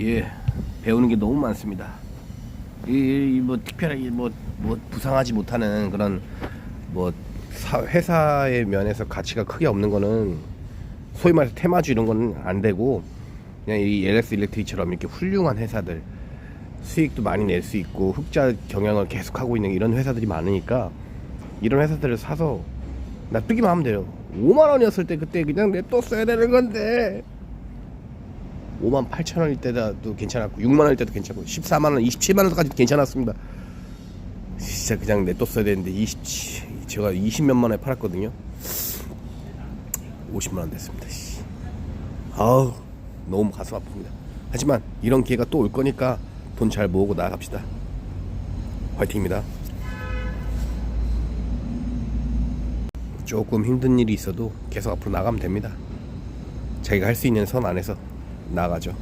예, 배우는 게 너무 많습니다. 이, 이, 뭐 특별하게 뭐, 뭐 부상하지 못하는 그런 뭐 사- 회사의 면에서 가치가 크게 없는 거는 소위 말해서 테마주 이런 거는 안 되고 그냥 이 LS 일렉트릭처럼 이렇게 훌륭한 회사들 수익도 많이 낼 수 있고 흑자 경영을 계속 하고 있는 이런 회사들이 많으니까 이런 회사들을 사서 놔두기만 하면 돼요. 5만 원이었을 때 그때 그냥 냅뒀어야 되는 건데 5만 8천 원일 때도 괜찮았고 6만 원일 때도 괜찮고 14만 원, 27만 원까지도 괜찮았습니다. 진짜 그냥 냅뒀어야 되는데 20 제가 20 몇만 원에 팔았거든요. 50만 원 됐습니다. 씨. 아우 너무 가슴 아픕니다. 하지만 이런 기회가 또 올 거니까 돈 잘 모으고 나아갑시다. 화이팅입니다. 조금 힘든 일이 있어도 계속 앞으로 나가면 됩니다. 자기가 할 수 있는 선 안에서 나가죠.